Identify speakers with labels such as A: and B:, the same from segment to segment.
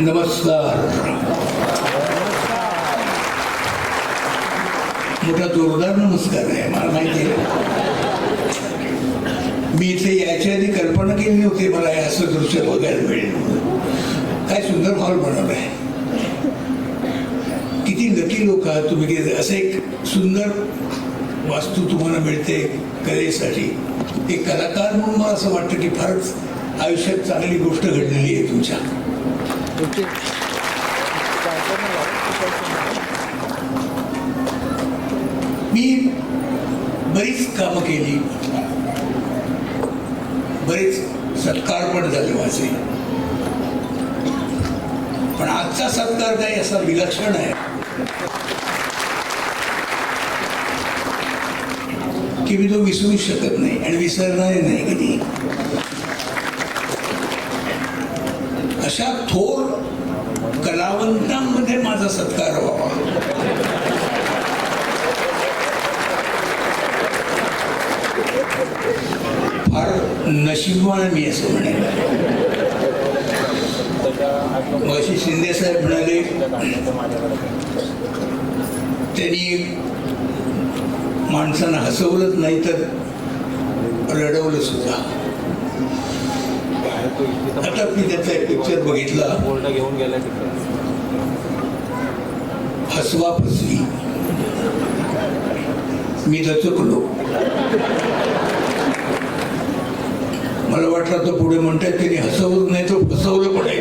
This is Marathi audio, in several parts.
A: नमस्कार. मोठा जोरदार नमस्कार आहे मला माहिती आहे. मी इथे यायच्या आधी कल्पना केली नव्हती मला हे असं दृश्य बघायला मिळेल म्हणून. काय सुंदर हॉल बनवला आहे. किती लकी लोक आहात तुम्ही गेले असं एक सुंदर वास्तू तुम्हाला मिळते कलेसाठी. एक कलाकार म्हणून मला असं वाटतं की फारच आयुष्यात चांगली गोष्ट घडलेली आहे तुमच्या. मी बरीच कामं केली. बरेच सत्कार पण झाले माझे. पण आजचा सत्कार काही असा विलक्षण आहे. की मी तो विसरू शकत नाही आणि विसरणार नाही कधी. अशा थोर कलावंतांमध्ये माझा सत्कार व्हावा. फार नशीबवान मी असं म्हणेन. अशी शिंदे साहेब म्हणाले त्यांनी माणसानं हसवलंच नाही तर रडवलं सुद्धा आता मी त्याचा एक पिक्चर बघितला.
B: बोर्ड घेऊन गेला तिकडे.
A: हसवा फसवी. मी दचकलो मला वाटलं तो पुढे म्हणतात त्यांनी हसवलं नाही तर फसवलं पण आहे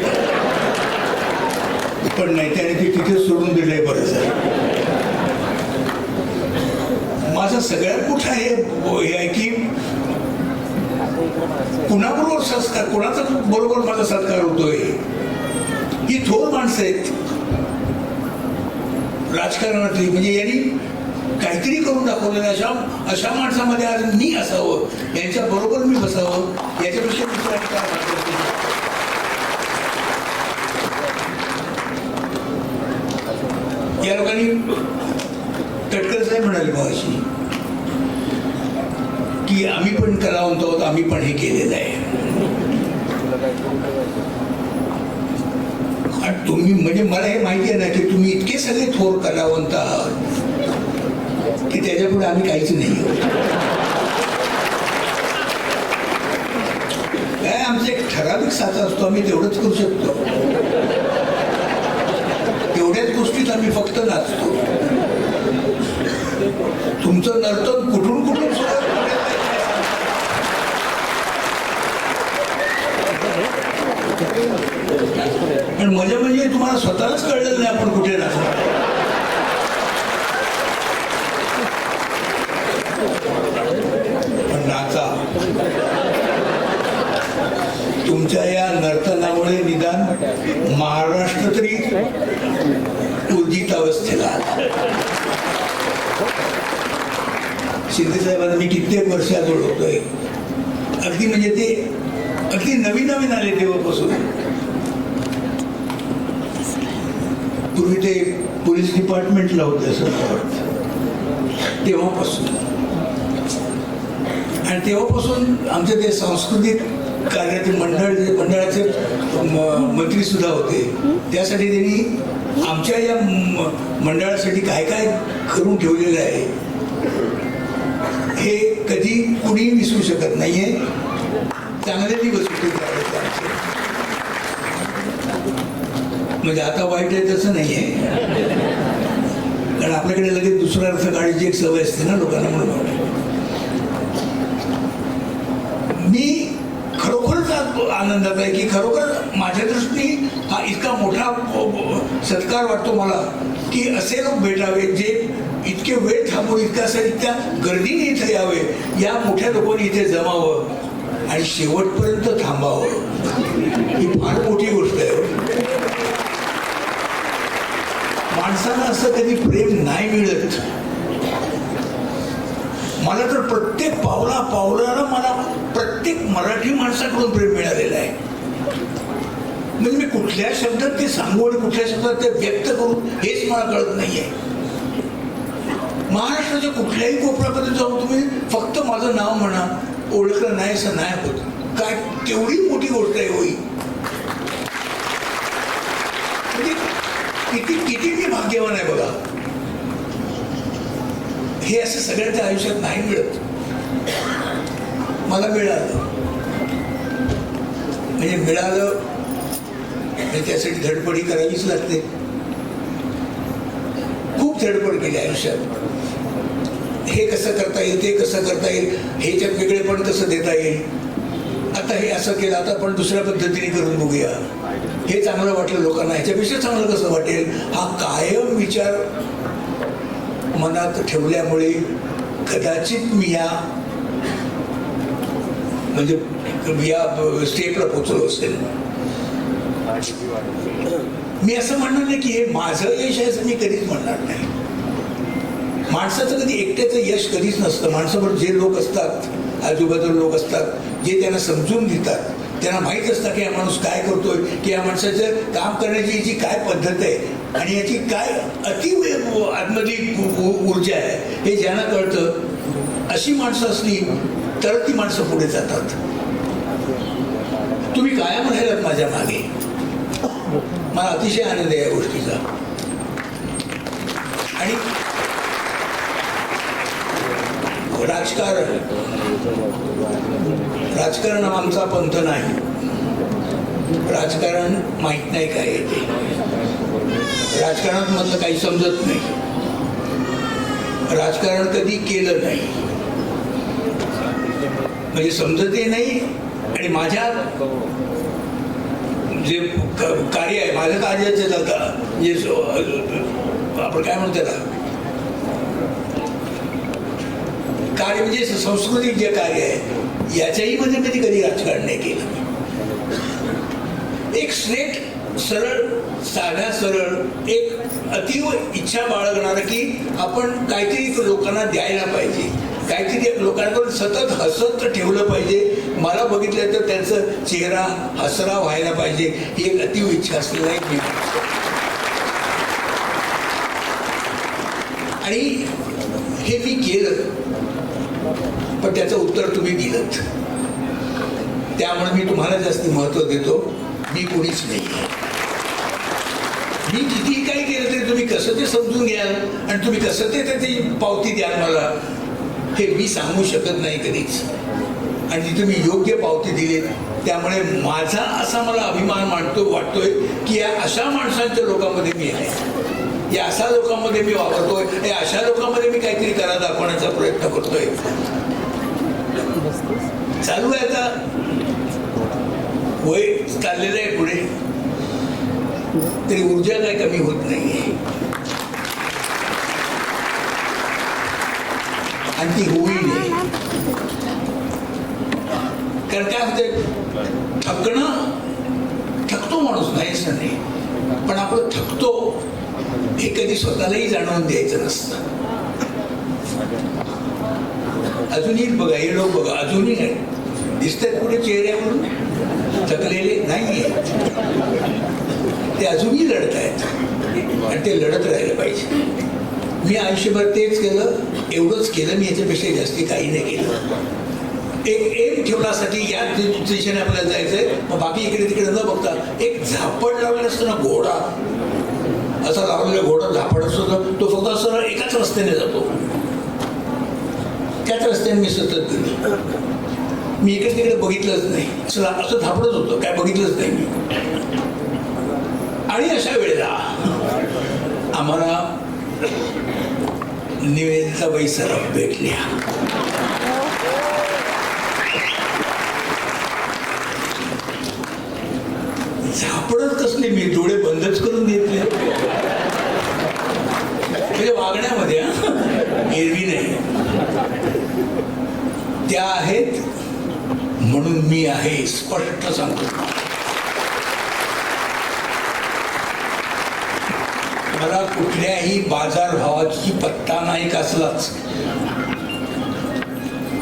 A: पण नाही त्याने ते तिथे सोडून दिलंय बरं झालं. माझा सगळ्यात मोठा हे हे आहे की कुणाबरोबर संस्कार कुणाचा बरोबर माझा सत्कार होतोय? ही थोर माणसं आहेत. राजकारणातली म्हणजे यांनी काहीतरी करून दाखवलेलं अशा अशा माणसामध्ये आज मी असावं यांच्या बरोबर मी बसावं याच्यापेक्षा दुसऱ्याने काय वाटत नाही. या लोकांनी तटकर साहेब म्हणाले भावाशी की आम्ही पण कलावंत आहोत आम्ही पण हे केलेलं आहे. तुम्ही म्हणजे मला हे माहिती आहे ना की तुम्ही इतके सगळे थोर कलावंत आहात की त्याच्यापुढे आम्ही काहीच नाही काय आमचं एक ठराविक साचा असतो आम्ही तेवढंच करू शकतो. तेवढ्याच गोष्टीत आम्ही फक्त नाचतो. तुमचं नर्तन कुठून कुठून सुद्धा पण मजा म्हणजे तुम्हाला स्वतःलाच कळलं नाही आपण कुठे नाचतो पण नाचा. तुमच्या या नर्तनामुळे निदान महाराष्ट्र तरी उर्जित अवस्थेला आला. शिंदे साहेबांना मी कित्येक वर्षात ओळखतोय अगदी म्हणजे ते अगदी नवीन नवीन आले तेव्हापासून. पूर्वी ते पोलीस डिपार्टमेंटला होते असं मला वाटतं. तेव्हापासून. आणि तेव्हापासून आमचे ते सांस्कृतिक कार्याचे मंडळ जे मंडळाचे म- मंत्री सुद्धा होते. त्यासाठी त्यांनी आमच्या या मंडळासाठी काय काय करून ठेवलेलं आहे हे कधी कुणी विसरू शकत नाहीये. चांगले दिवस होते आमचे. म्हणजे आता वाईट आहे तसं नाहीये. कारण आपल्याकडे लगेच दुसरा अर्थ काढायची एक सवय असते ना लोकांना म्हणून. मी खरोखरच आनंदात आहे की खरोखर माझ्या दृष्टीने हा इतका मोठा सत्कार वाटतो मला की असे लोक भेटावे जे इतके वेळ थांबून इतक्या असं इतक्या गर्दीने इथे यावे या मोठ्या लोकांनी इथे जमावं आणि शेवटपर्यंत थांबावं. ही फार मोठी गोष्ट आहे. माणसाला असं कधी प्रेम नाही मिळत. मला तर प्रत्येक पावला पावलाला मला प्रत्येक मराठी माणसाकडून प्रेम मिळालेलं आहे. म्हणजे मी कुठल्या शब्दात ते सांगू आणि कुठल्या शब्दात ते व्यक्त करू हेच मला कळत नाहीये. महाराष्ट्राच्या कुठल्याही कोपऱ्यामध्ये जाऊन तुम्ही फक्त माझं नाव म्हणा ओळखलं नाही असं नाही होत. काय तेवढी मोठी गोष्ट आहे हो जेवण आहे बघा हे असं सगळ्यांच्या आयुष्यात नाही मिळत. मला मिळालं. म्हणजे मिळालं म्हणजे त्यासाठी धडपडी करावीच लागते. खूप धडपड केली आयुष्यात. हे कसं करता येईल ते कसं करता येईल ह्याच्यात वेगळेपण कसं देता येईल? आता हे असं केलं आता आपण दुसऱ्या पद्धतीने करून बघूया. हे चांगलं वाटलं लोकांना. ह्याच्यापेक्षा चांगलं कसं वाटेल? हा कायम विचार मनात ठेवल्यामुळे कदाचित मी या म्हणजे या स्टेपला पोचलो असेल. मी असं म्हणणार नाही की हे माझं यश आहे असं मी कधीच म्हणणार नाही. माणसाचं कधी एकट्याचं यश कधीच नसतं. माणसाबरोबर जे लोक असतात आजूबाजूला लोक असतात जे त्यांना समजून घेतात त्यांना माहीत असतं की हा माणूस काय करतोय की या माणसाचं काम करण्याची याची काय पद्धत आहे आणि याची काय अति आतमध्ये ऊर्जा आहे. हे ज्यांना कळतं अशी माणसं असली तर ती माणसं पुढे जातात. तुम्ही कायम राहिलात माझ्या मागे. मला अतिशय आनंद आहे या गोष्टीचा. आणि राजकारण. राजकारण आमचा पंथ नाही. राजकारण माहीत नाही काय आहे ते. राजकारणात मधलं काही समजत नाही. राजकारण कधी केलं नाही. म्हणजे समजतही नाही आणि माझ्या जे कार्य आहे माझं कार्य जे जातं जे आपण काय म्हणतो त्याला? कार्य म्हणजे सांस्कृतिक जे कार्य आहे याच्याही मध्ये कधी कधी राजकारण नाही केलं. एक स्ट्रेट सरळ साध्या सरळ एक अतिव इच्छा बाळगणार की आपण काहीतरी लोकांना द्यायला पाहिजे. काहीतरी लोकांकडून सतत हसत ठेवलं पाहिजे. मला बघितलं तर त्यांचं चेहरा हसरा व्हायला पाहिजे. ही एक अतिव इच्छा असलेला एक मी आणि हे मी केलं. पण त्याचं उत्तर तुम्ही दिलं त्यामुळे मी तुम्हाला जास्त महत्त्व देतो. मी कोणीच नाही. मी किती काही केलं तरी तुम्ही कसं ते समजून घ्याल आणि तुम्ही कसं ते त्याची पावती द्याल मला हे मी सांगू शकत नाही कधीच. आणि तुम्ही योग्य पावती दिली त्यामुळे माझा असा मला अभिमान मानतो वाटतोय की या अशा माणसांच्या लोकांमध्ये मी आहे. या अशा लोकांमध्ये मी वावरतोय हे अशा लोकांमध्ये मी काहीतरी करा दाखवण्याचा प्रयत्न करतोय. चालू आहे आता. वय चाललेलं आहे पुढे. तरी ऊर्जा काय कमी होत नाही आणि ती होईल. कारण काय होते थकणं थकतो माणूस नाही असं नाही. पण आपण थकतो. हे कधी स्वतःलाही जाणवून द्यायचं नसतं. अजूनही बघा हे लोक बघा अजूनही नाही. दिसतात कुठे चेहऱ्यावरून थकलेले नाही ते अजूनही लढत आहेत आणि ते लढत राहिलं पाहिजे. मी आयुष्यभर तेच केलं एवढंच केलं मी याच्यापेक्षा जास्ती काही नाही केलं. एक एम ठेवण्यासाठी या दिशेने आपल्याला जायचंय मग बाकी इकडे तिकडे न बघता एक झापड लावलेला असतो ना घोडा. असा लावलेला घोडा झापड असतो तो फक्त असं एकाच रस्त्याने जातो. त्याच रस्त्याने मी सतत गेलो. मी इकडे तिकडे बघितलंच नाही. असं असं थापडत होतं. काय बघितलंच नाही मी. आणि अशा वेळेला आम्हाला निवेदिता बाई सराफ भेटल्या. झापडत कसले मी डोळे बंदच करून घेतले म्हणजे वागण्यामध्ये हा. एरवी नाही त्या आहेत म्हणून मी आहे स्पष्ट सांगतो. मला कुठल्याही बाजारभावाची पत्ता नाही कसलाच.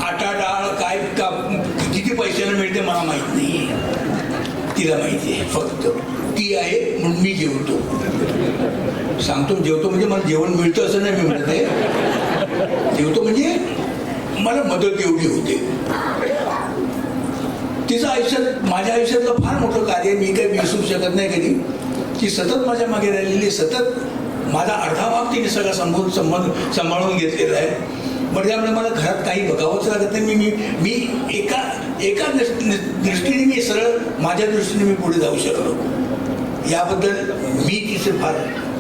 A: आटा डाळ काय का किती पैशाला मिळते मला माहीत नाही तिला माहिती आहे फक्त ती आहे म्हणून मी जेवतो. सांगतो जेवतो म्हणजे मला जेवण मिळतं असं नाही मी म्हणत आहे. जेवतो म्हणजे मला मदत एवढी होते. तिचं आयुष्यात माझ्या आयुष्यातलं फार मोठं कार्य मी काही विसरू शकत नाही कधी. ती सतत माझ्या मागे राहिलेली सतत माझा अर्धा भाग तिने सगळा सांभाळून संबंध सांभाळून घेतलेला आहे. पण त्यामुळे मला घरात काही बघावंच लागत नाही. मी मी मी एका एका दृष्टीने मी सरळ माझ्या दृष्टीने मी पुढे जाऊ शकलो. याबद्दल मी तिचे फार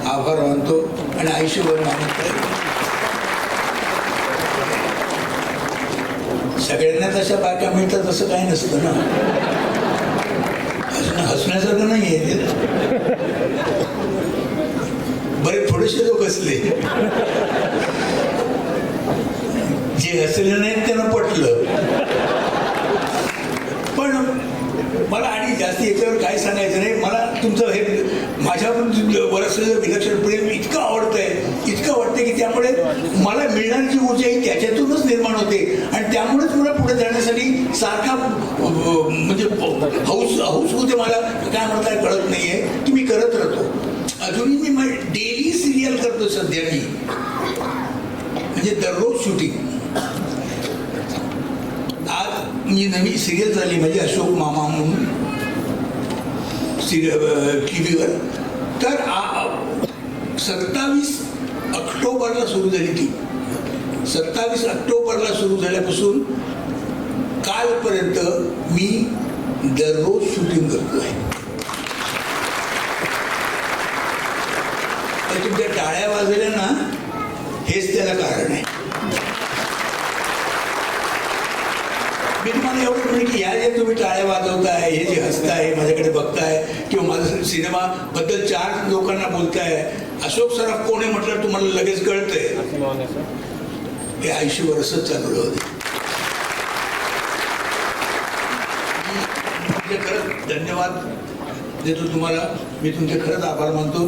A: आभार मानतो आणि आयुष्यभर मानत सगळ्यांना तशा बायका मिळतात असं काही नसतं ना. हसणं हसण्यासारखं नाही आहे बरे थोडेसे लोक असले. जे हसले नाहीत त्यांना पटलं. पण मला आणि जास्ती याच्यावर काय सांगायचं नाही. मला तुमचं हे माझ्यावरून बरंचसं विलक्षण प्रेम इतकं आवडतंय इतकं वाटतं की त्यामुळे मला मिळणारी जी ऊर्जा ही त्याच्यातूनच निर्माण होते. आणि त्यामुळेच मला पुढे जाण्यासाठी सारखा म्हणजे हौस हौस होते मला. काय म्हणताय कळत नाहीये. की मी करत राहतो. अजूनही मी डेली सिरियल करतो सध्या मी. म्हणजे दररोज शूटिंग मी नवी सिरियल झाली म्हणजे अशोक मामा म्हणून. सिरियल टी व्हीवर तर सत्तावीस ऑक्टोबरला सुरू झाली ती. सत्तावीस ऑक्टोबरला सुरू झाल्यापासून कालपर्यंत मी दररोज शूटिंग करतोय तर तुमच्या टाळ्या वाजवल्या ना हेच त्याला कारण आहे. मला एवढं म्हणजे की या जे तुम्ही टाळ्या वाजवताय हे जे हसताय माझ्याकडे बघताय किंवा माझा सिनेमा बद्दल चार लोकांना बोलताय अशोक सराफ कोण आहे म्हटलं तुम्हाला लगेच कळतंय. हे ऐंशी वर्षच चालू होते खरंच धन्यवाद देतो तुम्हाला. मी तुमचे खरंच आभार मानतो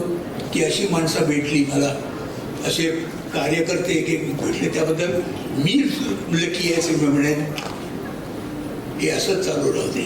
A: की अशी माणसं भेटली मला. असे कार्यकर्ते एक एक भेटले त्याबद्दल. मी लकी आहे म्हणेन. हे असंच चालू राहते